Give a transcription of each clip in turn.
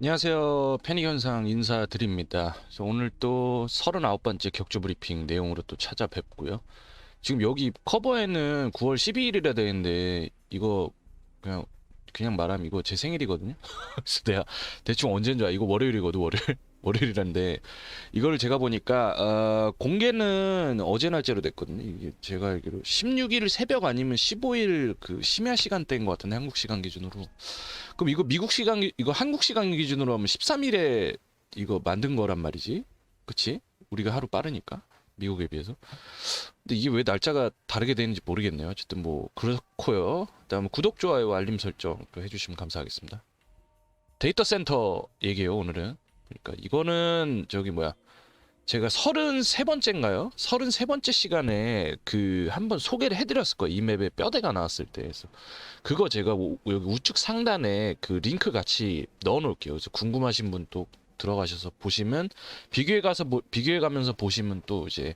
안녕하세요. 패닉 현상 인사드립니다. 오늘 또 39번째 격주 브리핑 내용으로 또 찾아뵙고요. 지금 여기 커버에는 9월 12일이라 되어 있는데 이거 그냥 그냥 말하면 이거 제 생일이거든요. 그래서 내가 대충 언제인 줄 알아. 이거 월요일이거든, 월요일. 월요일인데 이거를 제가 보니까 어, 공개는 어제 날짜로 됐거든요. 이게 제가 알기로 16일 새벽 아니면 15일 그 심야 시간대인 것 같은데 한국 시간 기준으로. 그럼 이거 미국 시간 기- 이거 한국 시간 기준으로 하면 13일에 이거 만든 거란 말이지. 그치? 우리가 하루 빠르니까 미국에 비해서. 근데 이게 왜 날짜가 다르게 되는지 모르겠네요. 어쨌든 뭐 그렇고요. 그다음에 구독 좋아요 알림 설정 또 해주시면 감사하겠습니다. 데이터 센터 얘기예요 오늘은. 그러니까 이거는 저기 뭐야. 제가 33번째인가요? 33번째 시간에 그 한번 소개를 해드렸을 거예요. 이 맵에 뼈대가 나왔을 때. 그래서 그거 제가 우- 여기 우측 상단에 그 링크 같이 넣어 놓을게요. 그래서 궁금하신 분 또 들어가셔서 보시면 비교해 가서 보- 비교해 가면서 보시면 또 이제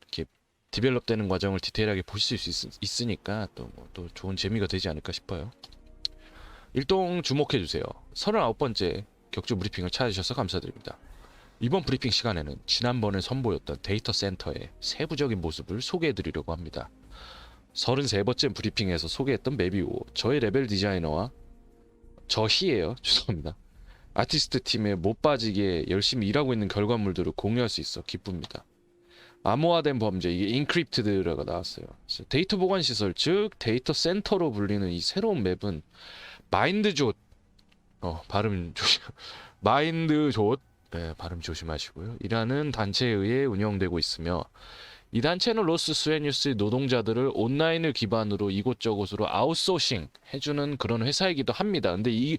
이렇게 디벨롭 되는 과정을 디테일하게 보실 수 있, 으니까 또 뭐 또 좋은 재미가 되지 않을까 싶어요. 일동 주목해 주세요. 39번째 격주 브리핑을 찾으셔서 감사드립니다. 이번 브리핑 시간에는 지난번에 선보였던 데이터 센터의 세부적인 모습을 소개해 드리려고 합니다. 33번째 브리핑에서 소개했던 맵이고 저의 레벨 디자이너와 저희예요. 죄송합니다. 아티스트 팀에 못 빠지게 열심히 일하고 있는 결과물들을 공유할 수 있어 기쁩니다. 암호화된 범죄 이게 인크립트드라고 나왔어요. 데이터 보관 시설 즉 데이터 센터로 불리는 이 새로운 맵은 마인드존 어 발음 조심 마인드존 네, 발음 조심하시고요. 이라는 단체에 의해 운영되고 있으며 이 단체는 로스 스웨뉴스 노동자들을 온라인을 기반으로 이곳저곳으로 아웃소싱 해주는 그런 회사이기도 합니다. 근데 이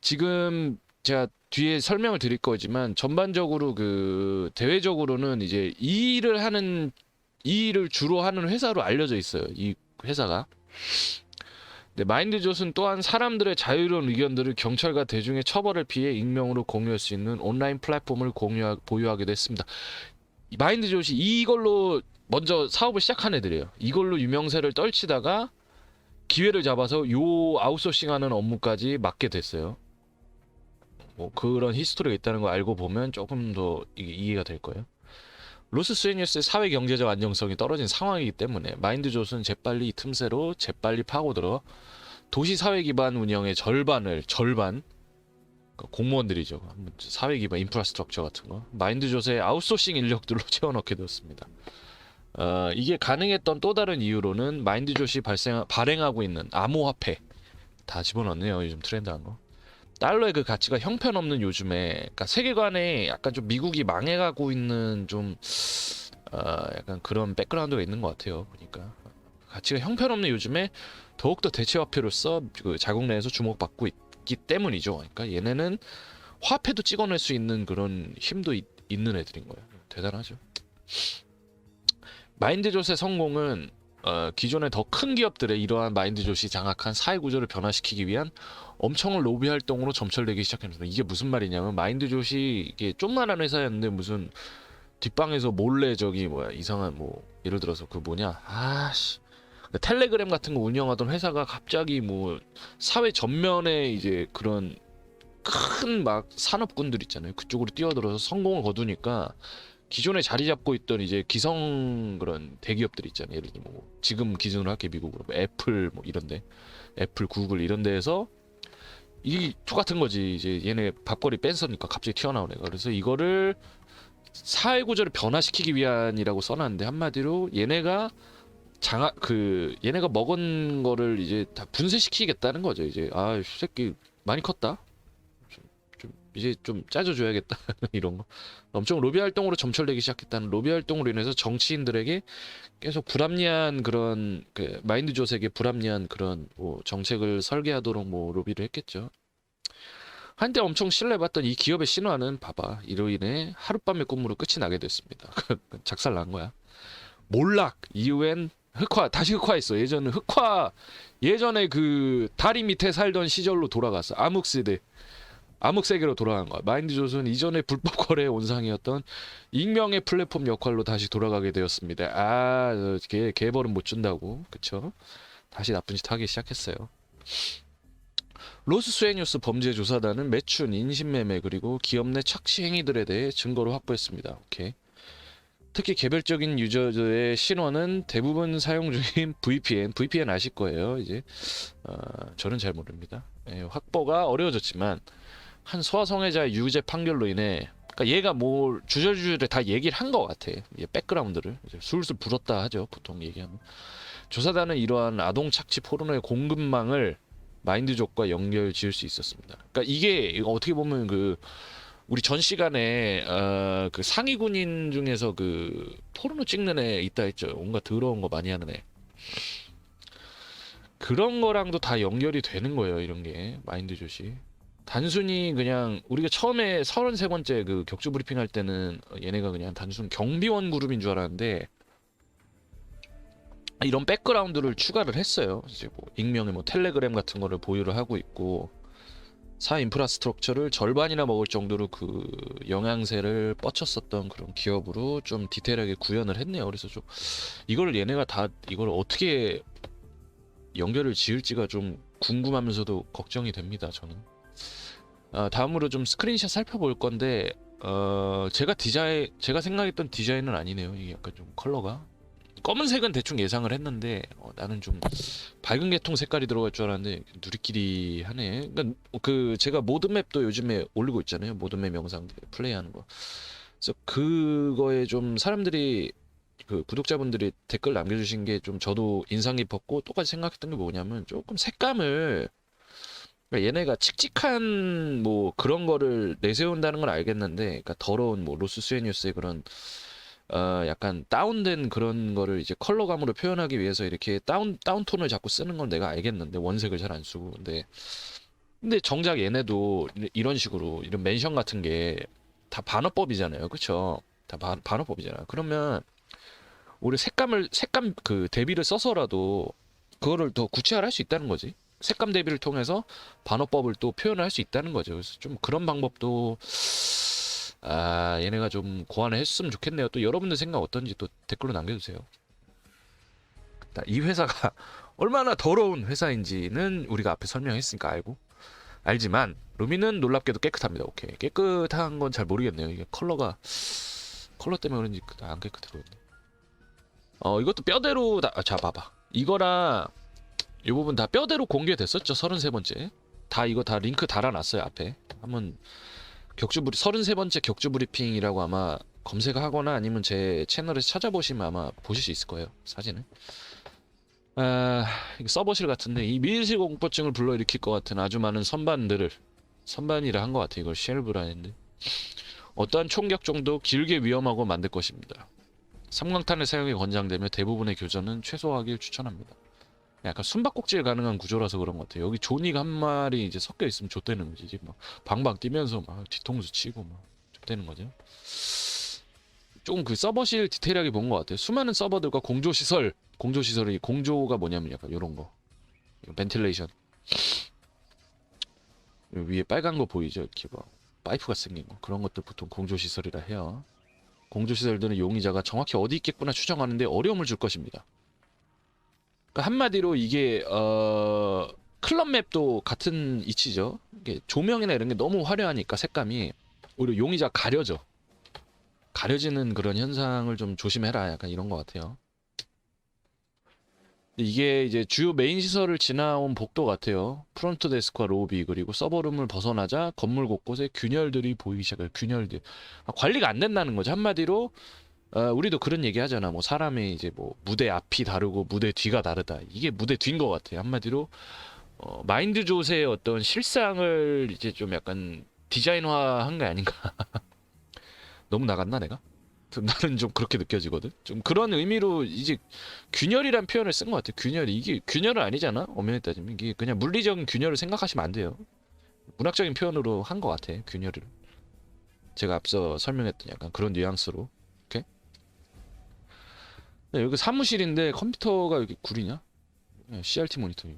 지금 제가 뒤에 설명을 드릴 거지만 전반적으로 그 대외적으로는 이제 이 일을 하는 이 일을 주로 하는 회사로 알려져 있어요. 이 회사가. 네, 마인드존은 또한 사람들의 자유로운 의견들을 경찰과 대중의 처벌을 피해 익명으로 공유할 수 있는 온라인 플랫폼을 공유 보유하기도 했습니다. 이 마인드존이 이걸로 먼저 사업을 시작한 애들이에요. 이걸로 유명세를 떨치다가 기회를 잡아서 요 아웃소싱하는 업무까지 맡게 됐어요. 뭐 그런 히스토리가 있다는 걸 알고 보면 조금 더 이해가 될 거예요. 로스 스웨니어스의 사회 경제적 안정성이 떨어진 상황이기 때문에 마인드존은 재빨리 이 틈새로 재빨리 파고들어 도시 사회 기반 운영의 절반을 절반 그러니까 공무원들이죠. 사회 기반 인프라스트럭처 같은 거 마인드존의 아웃소싱 인력들로 채워넣게 되었습니다. 어, 이게 가능했던 또 다른 이유로는 마인드존이 발생 발행하고 있는 암호화폐 다 집어넣네요. 요즘 트렌드한 거. 달러의 그 가치가 형편없는 요즘에 그러니까 세계관에 약간 좀 미국이 망해가고 있는 좀 어, 약간 그런 백그라운드가 있는 것 같아요. 보니까 가치가 형편없는 요즘에 더욱더 대체화폐로서 그 자국 내에서 주목받고 있기 때문이죠. 그러니까 얘네는 화폐도 찍어낼 수 있는 그런 힘도 있, 있는 애들인 거예요. 대단하죠. 마인드존의 성공은 어, 기존의 더 큰 기업들의 이러한 마인드존이 장악한 사회 구조를 변화시키기 위한 엄청난 로비 활동으로 점철되기 시작했습니다. 이게 무슨 말이냐면 마인드존이 이게 좀만한 회사였는데 무슨 뒷방에서 몰래 저기 뭐야 이상한 뭐 예를 들어서 그 뭐냐 아씨 그 텔레그램 같은 거 운영하던 회사가 갑자기 뭐 사회 전면에 이제 그런 큰 막 산업군들 있잖아요. 그쪽으로 뛰어들어서 성공을 거두니까 기존에 자리 잡고 있던 이제 기성 그런 대기업들 있잖아요. 예를 들면 뭐 지금 기준으로 할게 미국으로 뭐 애플 뭐 이런데 애플, 구글 이런 데에서 이 똑같은 거지. 이제 얘네 밥벌이 뺀서니까 갑자기 튀어나온 애가. 그래서 이거를 사회 구조를 변화시키기 위한이라고 써놨는데 한마디로 얘네가 장악 그 얘네가 먹은 거를 이제 다 분쇄시키겠다는 거죠. 이제 아, 이 새끼 많이 컸다. 이제 좀 짜줘줘야겠다 이런 거. 엄청 로비 활동으로 점철되기 시작했다는 로비 활동으로 인해서 정치인들에게 계속 불합리한 그런 그 마인드 조색에 불합리한 그런 뭐 정책을 설계하도록 뭐 로비를 했겠죠. 한때 엄청 신뢰받던 이 기업의 신화는 봐봐 이로 인해 하룻밤의 꿈으로 끝이 나게 됐습니다. 작살 난 거야. 몰락 이후엔 흑화 다시 흑화했어. 예전은 흑화 예전에 그 다리 밑에 살던 시절로 돌아갔어. 암흑 세대. 암흑 세계로 돌아간 거야. 마인드조선 이전의 불법 거래의 온상이었던 익명의 플랫폼 역할로 다시 돌아가게 되었습니다. 아, 걔 개벌은 못 준다고, 그쵸? 다시 나쁜 짓 하기 시작했어요. 로스수에니우스 범죄조사단은 매춘, 인신매매 그리고 기업 내 착시 행위들에 대해 증거를 확보했습니다. 오케이. 특히 개별적인 유저들의 신원은 대부분 사용 중인 VPN, VPN 아실 거예요. 이제 어, 저는 잘 모릅니다. 예, 확보가 어려워졌지만 한 소아성애자의 유죄 판결로 인해 그러니까 얘가 뭐 주저주저에 다 얘기를 한 것 같아. 이 백그라운드를 이제 술술 불었다 하죠. 보통 얘기하면. 조사단은 이러한 아동 착취 포르노의 공급망을 마인드족과 연결 지을 수 있었습니다. 그러니까 이게 어떻게 보면 그 우리 전 시간에 어, 그 상위 군인 중에서 그 포르노 찍는 애 있다 했죠. 온갖 더러운 거 많이 하는 애. 그런 거랑도 다 연결이 되는 거예요. 이런 게 마인드족이. 단순히 그냥 우리가 처음에 33번째 그 격주 브리핑 할 때는 얘네가 그냥 단순 경비원 그룹인 줄 알았는데 이런 백그라운드를 추가를 했어요. 이제 뭐 익명의 뭐 텔레그램 같은 거를 보유를 하고 있고 사 인프라스트럭처를 절반이나 먹을 정도로 그 영양세를 뻗쳤었던 그런 기업으로 좀 디테일하게 구현을 했네요. 그래서 좀 이걸 얘네가 다 이걸 어떻게 연결을 지을지가 좀 궁금하면서도 걱정이 됩니다. 저는. 아, 다음으로 좀 스크린샷 살펴볼 건데 어, 제가 디자인 제가 생각했던 디자인은 아니네요. 이게 약간 좀 컬러가 검은색은 대충 예상을 했는데 어, 나는 좀 밝은 계통 색깔이 들어갈 줄 알았는데 누리끼리 하네. 그러니까 그 제가 모드맵도 요즘에 올리고 있잖아요. 모드맵 영상 플레이하는 거. 그래서 그거에 좀 사람들이 그 구독자분들이 댓글 남겨주신 게 좀 저도 인상 깊었고 똑같이 생각했던 게 뭐냐면 조금 색감을 그러니까 얘네가 칙칙한 뭐 그런 거를 내세운다는 건 알겠는데, 그러니까 더러운 뭐 로스 수에니우스의 그런 어 약간 다운된 그런 거를 이제 컬러감으로 표현하기 위해서 이렇게 다운 다운 톤을 자꾸 쓰는 건 내가 알겠는데 원색을 잘 안 쓰고 근데 근데 정작 얘네도 이- 이런 식으로 이런 멘션 같은 게 다 반어법이잖아요, 그쵸? 다 반, 반어법이잖아. 그러면 우리 색감을 색감 그 대비를 써서라도 그거를 더 구체화할 수 있다는 거지. 색감 대비를 통해서 반어법을 또 표현할 수 있다는 거죠. 그래서 좀 그런 방법도 아 얘네가 좀 고안을 했으면 좋겠네요. 또 여러분들 생각 어떤지 또 댓글로 남겨주세요. 자, 이 회사가 얼마나 더러운 회사인지는 우리가 앞에 설명했으니까 알고 알지만 루미는 놀랍게도 깨끗합니다. 오케이 깨끗한 건 잘 모르겠네요. 이게 컬러가 컬러 때문에 그런지 안 깨끗해 보이네. 어 이것도 뼈대로 다, 아, 자 봐봐 이거랑 이 부분 다 뼈대로 공개됐었죠. 33번째. 다 이거 다 링크 달아놨어요. 앞에. 한번 격주 브리 33번째 격주 브리핑이라고 아마 검색하거나 아니면 제 채널에서 찾아보시면 아마 보실 수 있을 거예요. 사진을. 아, 이거 서버실 같은데 이 미일실 공포증을 불러일으킬 것 같은 아주 많은 선반들을 선반이라 한 것 같아요. 이걸 쉘브라는데 어떠한 총격 정도 길게 위험하고 만들 것입니다. 삼광탄을 사용이 권장되며 대부분의 교전은 최소화하길 추천합니다. 약간 숨바꼭질 가능한 구조라서 그런 것 같아요. 여기 조닉 한 마리 이제 섞여 있으면 좆되는 거지. 막 방방 뛰면서 막 뒤통수 치고 막 좆되는 거죠. 조금 그 서버실 디테일하게 본 것 같아요. 수많은 서버들과 공조 시설, 공조 시설이 공조가 뭐냐면 약간 이런 거, 벤틸레이션. 위에 빨간 거 보이죠? 이렇게 뭐 파이프가 생긴 거 그런 것들 보통 공조 시설이라 해요. 공조 시설들은 용의자가 정확히 어디 있겠구나 추정하는데 어려움을 줄 것입니다. 그러니까 한마디로 이게 어 클럽 맵도 같은 이치죠. 이게 조명이나 이런 게 너무 화려하니까 색감이 오히려 용의자 가려져. 가려지는 그런 현상을 좀 조심해라. 약간 이런 것 같아요. 이게 이제 주요 메인 시설을 지나온 복도 같아요. 프론트 데스크와 로비 그리고 서버룸을 벗어나자 건물 곳곳에 균열들이 보이기 시작해요. 균열들. 아, 관리가 안 된다는 거죠. 한마디로 어, 우리도 그런 얘기 하잖아. 뭐 사람이 이제 뭐 무대 앞이 다르고 무대 뒤가 다르다. 이게 무대 뒤인 것 같아요. 한마디로 어, 마인드 조세의 어떤 실상을 이제 좀 약간 디자인화한 게 아닌가. 너무 나갔나 내가? 좀 나는 좀 그렇게 느껴지거든. 좀 그런 의미로 이제 균열이란 표현을 쓴 것 같아요. 균열이 이게 균열은 아니잖아. 엄연히 따지면 이게 그냥 물리적인 균열을 생각하시면 안 돼요. 문학적인 표현으로 한 것 같아. 균열을. 제가 앞서 설명했던 약간 그런 뉘앙스로. 네, 여기 사무실인데 컴퓨터가 여기 구리냐? 네, CRT 모니터.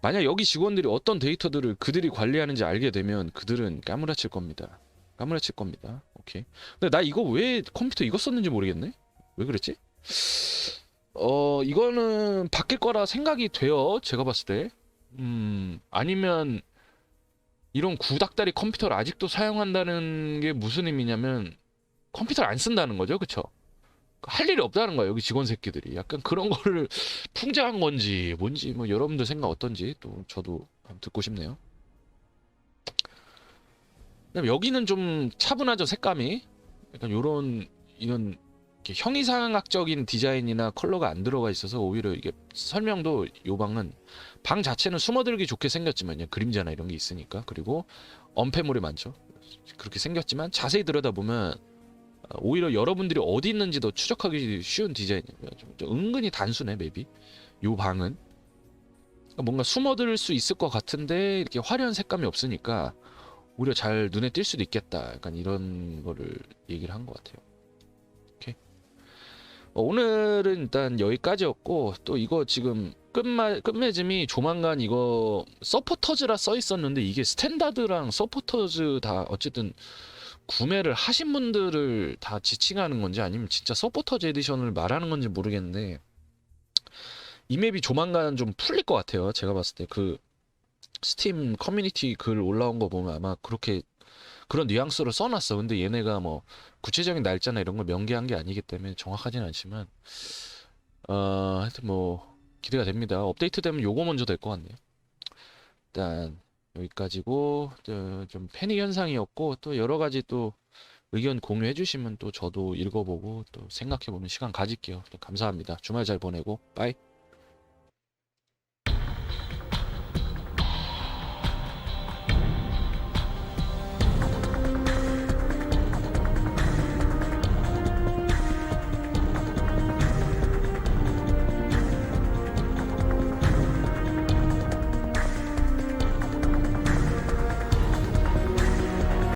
만약 여기 직원들이 어떤 데이터들을 그들이 관리하는지 알게 되면 그들은 까무라칠 겁니다. 까무라칠 겁니다. 오케이. 근데 나 이거 왜 컴퓨터 이거 썼는지 모르겠네. 왜 그랬지? 어 이거는 바뀔 거라 생각이 돼요. 제가 봤을 때. 음 아니면 이런 구닥다리 컴퓨터를 아직도 사용한다는 게 무슨 의미냐면 컴퓨터를 안 쓴다는 거죠, 그쵸? 할 일이 없다는 거예요, 여기 직원 새끼들이. 약간 그런 거를 풍자한 건지 뭔지 뭐 여러분들 생각 어떤지 또 저도 듣고 싶네요. 여기는 좀 차분하죠, 색감이. 약간 요런 이런 형이상학적인 디자인이나 컬러가 안 들어가 있어서 오히려 이게 설명도 요 방은 방 자체는 숨어들기 좋게 생겼지만요 그림자나 이런 게 있으니까 그리고 언패물이 많죠 그렇게 생겼지만 자세히 들여다보면 어, 오히려 여러분들이 어디 있는지도 추적하기 쉬운 디자인이에요. 좀, 좀 은근히 단순해 맵이 요 방은. 그러니까 뭔가 숨어들 수 있을 것 같은데 이렇게 화려한 색감이 없으니까 오히려 잘 눈에 띌 수도 있겠다. 약간 이런 거를 얘기를 한 것 같아요. 어, 오늘은 일단 여기까지였고 또 이거 지금 끝마, 끝맺음이 조만간 이거 서포터즈라 써 있었는데 이게 스탠다드랑 서포터즈 다 어쨌든 구매를 하신 분들을 다 지칭하는 건지 아니면 진짜 서포터즈 에디션을 말하는 건지 모르겠는데 이 맵이 조만간 좀 풀릴 것 같아요. 제가 봤을 때 그 스팀 커뮤니티 글 올라온 거 보면 아마 그렇게 그런 뉘앙스로 써놨어. 근데 얘네가 뭐 구체적인 날짜나 이런 걸 명기한 게 아니기 때문에 정확하진 않지만 어 하여튼 뭐 기대가 됩니다. 업데이트 되면 요거 먼저 될 것 같네요. 일단 여기까지고 저, 좀 패닉 현상이었고 또 여러 가지 또 의견 공유해 주시면 또 저도 읽어보고 또 생각해 보는 시간 가질게요. 또 감사합니다. 주말 잘 보내고. 빠이